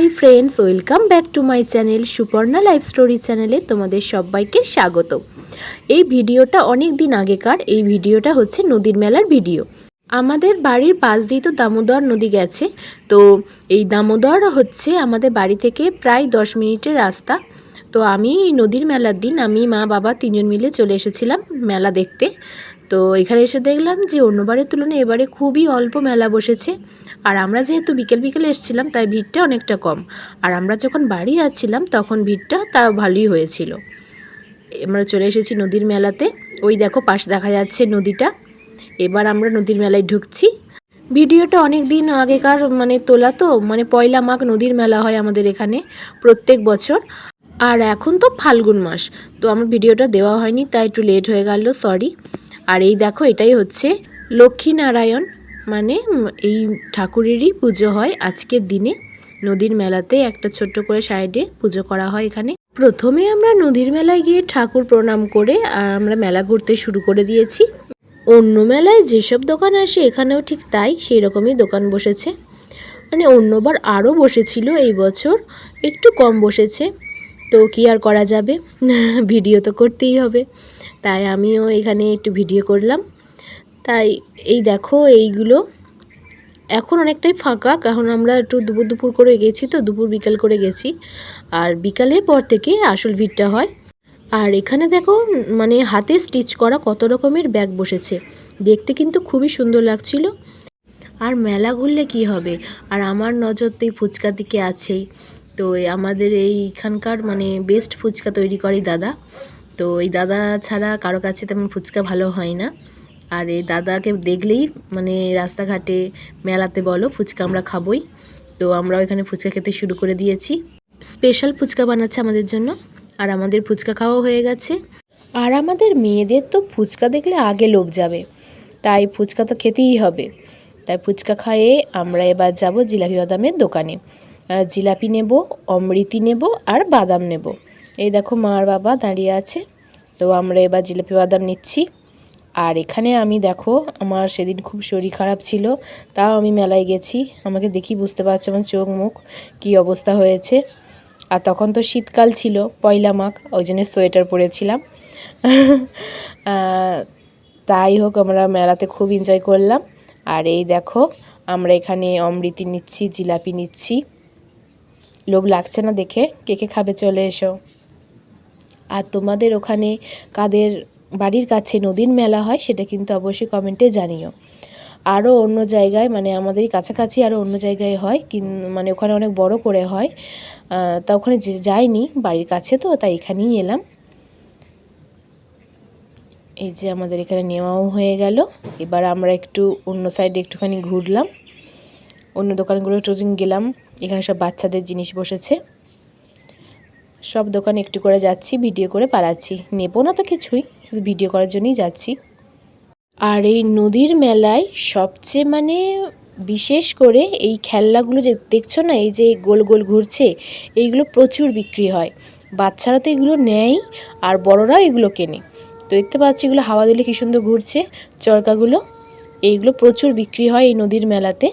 Hi friends welcome back to my channel Suparna life story চ্যানেলে তোমাদের সবাইকে স্বাগত। এই ভিডিওটা অনেক দিন আগেকার, এই ভিডিওটা হচ্ছে নদীর মেলার ভিডিও। আমাদের বাড়ির পাশ দিয়ে তো দামোদর নদী গেছে, তো এই দামোদর হচ্ছে আমাদের বাড়ি থেকে প্রায় দশ মিনিটের রাস্তা। তো আমি নদীর মেলার দিন, আমি মা, বাবা তিনজন মিলে চলে এসেছিলাম মেলা দেখতে। তো এখানে এসে দেখলাম যে অন্যবারের তুলনায় এবারে খুবই অল্প মেলা বসেছে। আর আমরা যেহেতু বিকেল বিকেলে এসেছিলাম, তাই ভিড়টা অনেকটা কম। আর আমরা যখন বাড়ি যাচ্ছিলাম, তখন ভিড়টা তা ভালোই হয়েছিল। আমরা চলে এসেছি নদীর মেলাতে। ওই দেখো, পাশে দেখা যাচ্ছে নদীটা। এবার আমরা নদীর মেলায় ঢুকছি। ভিডিওটা অনেক দিন আগেকার মানে তোলা তো মানে পয়লা মাঘ নদীর মেলা হয় আমাদের এখানে প্রত্যেক বছর। আর এখন তো ফাল্গুন মাস, তো আমার ভিডিওটা দেওয়া হয়নি, তাই একটু লেট হয়ে গেল সরি আর এই দেখো, এটাই হচ্ছে লক্ষ্মীনারায়ণ। মানে এই ঠাকুরেরই পুজো হয় আজকের দিনে। নদীর মেলাতে একটা ছোট্ট করে সাইডে পুজো করা হয় এখানে। প্রথমে আমরা নদীর মেলায় গিয়ে ঠাকুর প্রণাম করে, আর আমরা মেলা ঘুরতে শুরু করে দিয়েছি। অন্য মেলায় যেসব দোকান আসে, এখানেও ঠিক তাই সেই রকমই দোকান বসেছে। মানে অন্যবার আরও বসেছিল এই বছর, একটু কম বসেছে। তো কি আর করা যাবে? ভিডিও তো করতেই হবে। তাই আমিও এখানে একটু ভিডিও করলাম। তাই এই দেখো এইগুলো। এখন অনেকটাই ফাঁকা, কারণ আমরা একটু দুপুর দুপুর করে গেছি তো, দুপুর বিকাল করে গেছি। আর বিকালের পর থেকে আসল ভিড়টা হয়। আর এখানে দেখো মানে হাতে স্টিচ করা কত রকমের ব্যাগ বসেছে। দেখতে কিন্তু খুবই সুন্দর লাগছিল। আর মেলা ঘুরলে কি হবে? আর আমার নজর তো এই ফুচকার দিকে আছেই। তো আমাদের এইখানকার মানে বেস্ট ফুচকা তৈরি করে দাদা। তো এই দাদা ছাড়া কারও কাছে তেমন ফুচকা ভালো হয় না। আর এই দাদাকে দেখলেই মানে রাস্তাঘাটে মেলাতে বলো, ফুচকা আমরা খাবোই। তো আমরা ওইখানে ফুচকা খেতে শুরু করে দিয়েছি। স্পেশাল ফুচকা বানাচ্ছে আমাদের জন্য। আর আমাদের ফুচকা খাওয়া হয়ে গেছে। আর আমাদের মেয়েদের তো ফুচকা দেখলে আগে লোক যাবে। তাই ফুচকা তো খেতেই হবে। তাই ফুচকা খাইয়ে আমরা এবার যাব জিলাপি বাদামের দোকানে। জিলাপি নেব, অমৃতি নেব আর বাদাম নেব। এই দেখো মা আর বাবা দাঁড়িয়ে আছে। তো আমরা এবার জিলাপি বাদাম নিচ্ছি। আর এখানে আমি দেখো, আমার সেদিন খুব শরীর খারাপ ছিল, তাও আমি মেলায় গেছি। আমাকে দেখি বুঝতে পারছ আমার চোখ মুখ কী অবস্থা হয়েছে। আর তখন তো শীতকাল ছিল, পয়লা মাঘ, ওই জন্য সোয়েটার পরেছিলাম। তাই হোক, আমরা মেলাতে খুব এনজয় করলাম। আর এই দেখো, আমরা এখানে অমৃতি নিচ্ছি, জিলাপি নিচ্ছি। লোভ লাগছে না দেখে? কে কে খাবে? চলে এসো। আর তোমাদের ওখানে কাদের বাড়ির কাছে নদীর মেলা হয় সেটা কিন্তু অবশ্যই কমেন্টে জানিও। আরও অন্য জায়গায় মানে আমাদের কাছাকাছি আরও অন্য জায়গায় হয়, কিন মানে ওখানে অনেক বড় করে হয়। তা ওখানে যাইনি বাড়ির কাছে তো, তাই এখানেই এলাম। এই যে আমাদের এখানে নেওয়াও হয়ে গেল। এবার আমরা একটু অন্য সাইডে একটুখানি ঘুরলাম। অন্য দোকানগুলো একটু গেলাম, এখানে সব বাচ্চাদের জিনিস বসেছে। সব দোকানে একটু করে যাচ্ছি, ভিডিও করে পালাচ্ছি। নেব না তো কিছুই, শুধু ভিডিও করার জন্যই যাচ্ছি। আর এই নদীর মেলায় সবচেয়ে মানে বিশেষ করে এই খেলনাগুলো যে দেখছ না, এই যে গোল গোল ঘুরছে, এইগুলো প্রচুর বিক্রি হয়। বাচ্চারা তো এগুলো নেয় আর বড়রাও এগুলো কেনে। তো দেখতে পাচ্ছি এগুলো হাওয়া দিলে কী সুন্দর ঘুরছে, চরকাগুলো। এইগুলো প্রচুর বিক্রি হয় এই নদীর মেলাতে।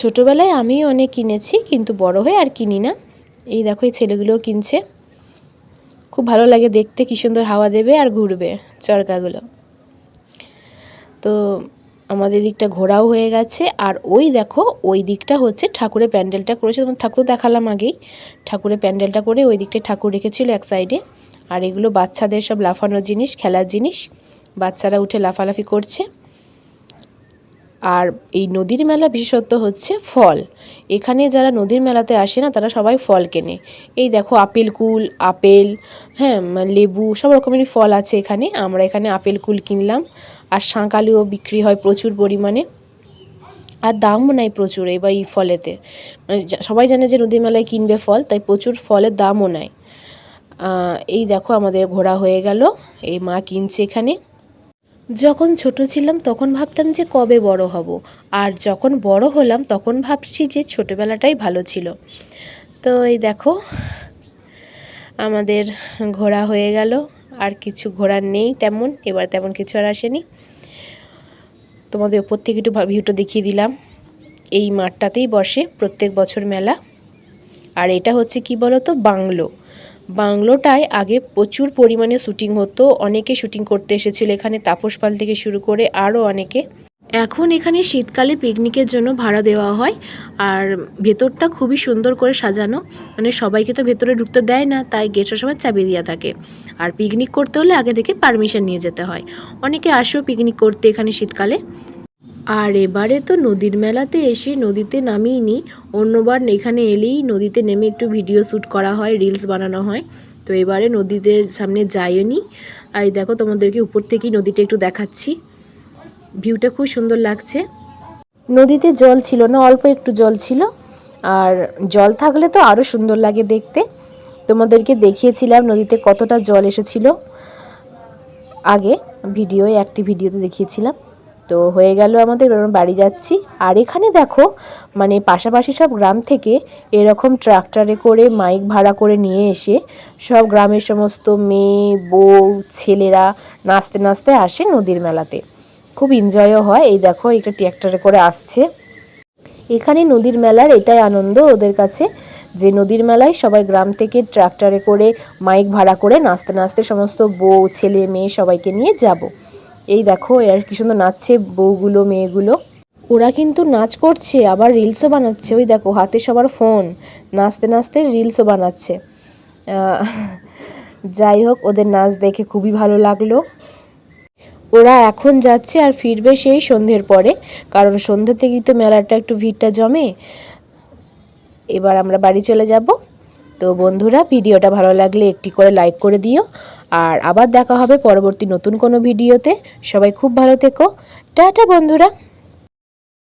ছোটোবেলায় আমি অনেক কিনেছি, কিন্তু বড় হয়ে আর কিনি না। এই দেখো, এই ছেলেগুলোও কিনছে। খুব ভালো লাগে দেখতে, কী সুন্দর হাওয়া দেবে আর ঘুরবে চরকাগুলো। তো আমাদের দিকটা ঘোরাও হয়ে গেছে, আর ওই দেখো, ওই দিকটা হচ্ছে ঠাকুরের প্যান্ডেলটা করেছে। তোমার ঠাকুর দেখালাম আগেই, ঠাকুরের প্যান্ডেলটা করে ওই দিকটায় ঠাকুর রেখেছিল এক সাইডে আর এগুলো বাচ্চাদের সব লাফানোর জিনিস, খেলার জিনিস, বাচ্চারা উঠে লাফালাফি করছে। আর এই নদীর মেলা বিশেষত্ব হচ্ছে ফল। এখানে যারা নদীর মেলাতে আসে না, তারা সবাই ফল কেনে। এই দেখো, আপেল কুল, আপেল হ্যাঁ লেবু, সব রকমেরই ফল আছে এখানে। আমরা এখানে আপেল কুল কিনলাম। আর শাঁকালুও বিক্রি হয় প্রচুর পরিমাণে। আর দামও নেয় প্রচুর এবার এই ফলেতে। মানে সবাই জানে যে নদীর মেলায় কিনবে ফল, তাই প্রচুর ফলের দামও নেয় এই দেখো আমাদের ঘোরা হয়ে গেল। এই মা কিনছে এখানে। যখন ছোট ছিলাম তখন ভাবতাম যে কবে বড় হব, আর যখন বড় হলাম তখন ভাবছি যে ছোটোবেলাটাই ভালো ছিল। তো এই দেখো, আমাদের ঘোরা হয়ে গেল, আর কিছু ঘোরার নেই তেমন, এবার তেমন কিছু আর আসেনি। তোমাদের ওপর থেকে একটু ভিউটা দেখিয়ে দিলাম। এই মাঠটাতেই বসে প্রত্যেক বছর মেলা। আর এটা হচ্ছে কি বলতো? বাংলো। বাংলোটায় আগে প্রচুর পরিমাণে শুটিং হতো, অনেকে শুটিং করতে এসেছিল। এখানে তাপস পাল থেকে শুরু করে আরও অনেকে। এখন এখানে শীতকালে পিকনিকের জন্য ভাড়া দেওয়া হয়, আর ভেতরটা খুবই সুন্দর করে সাজানো। মানে সবাইকে তো ভেতরে ঢুকতে দেয় না, তাই গেট সময় চাবি দেওয়া থাকে। আর পিকনিক করতে হলে আগে থেকে পারমিশন নিয়ে যেতে হয়। অনেকে আসেও পিকনিক করতে এখানে শীতকালে। আর এবারে তো নদীর মেলাতে এসে নদীতে নামিয়ে নি অন্যবার এখানে এলেই নদীতে নেমে একটু ভিডিও শ্যুট করা হয় রিলস বানানো হয়। তো এবারে নদীতে সামনে যাইনি। আর এই দেখো তোমাদেরকে উপর থেকেই নদীটা একটু দেখাচ্ছি। ভিউটা খুব সুন্দর লাগছে। নদীতে জল ছিল না, অল্প একটু জল ছিল। আর জল থাকলে তো আরও সুন্দর লাগে দেখতে। তোমাদেরকে দেখিয়েছিলাম নদীতে কতটা জল এসেছিল। আগে ভিডিওয়ে একটি ভিডিওতে দেখিয়েছিলাম। তো হয়ে গেল আমাদের বাড়ি যাচ্ছি। আর এখানে দেখো মানে পাশাপাশি সব গ্রাম থেকে এরকম ট্রাক্টরে করে মাইক ভাড়া করে নিয়ে এসে সব গ্রামের সমস্ত মেয়ে, বউ, ছেলেরা নাচতে নাচতে আসে নদীর মেলাতে। খুব এনজয়ও হয়। এই দেখো এটা ট্র্যাক্টরে করে আসছে। এখানে নদীর মেলার এটাই আনন্দ ওদের কাছে, যে নদীর মেলায় সবাই গ্রাম থেকে ট্রাক্টরে করে মাইক ভাড়া করে নাচতে নাচতে সমস্ত বউ, ছেলে, মেয়ে সবাইকে নিয়ে যাব। এই দেখো, এরা কি সুন্দর নাচছে, বউগুলো, মেয়েগুলো। ওরা কিন্তু নাচ করছে, আবার রিলসও বানাচ্ছে। ওই দেখো, হাতে সবার ফোন নাচতে নাচতে রিলসও বানাচ্ছে। যাই হোক, ওদের নাচ দেখে খুবই ভালো লাগল। ওরা এখন যাচ্ছে আর ফিরবে সেই সন্ধ্যের পরে, কারণ সন্ধ্যে থেকেই তো মেলাটা একটু ভিড়টা জমে। এবার আমরা বাড়ি চলে যাব। তো বন্ধুরা, ভিডিওটা ভালো লাগলে একটি করে লাইক করে দিও। আর আবার দেখা হবে পরবর্তী নতুন কোনো ভিডিওতে। সবাই খুব ভালো থেকো। টাটা বন্ধুরা।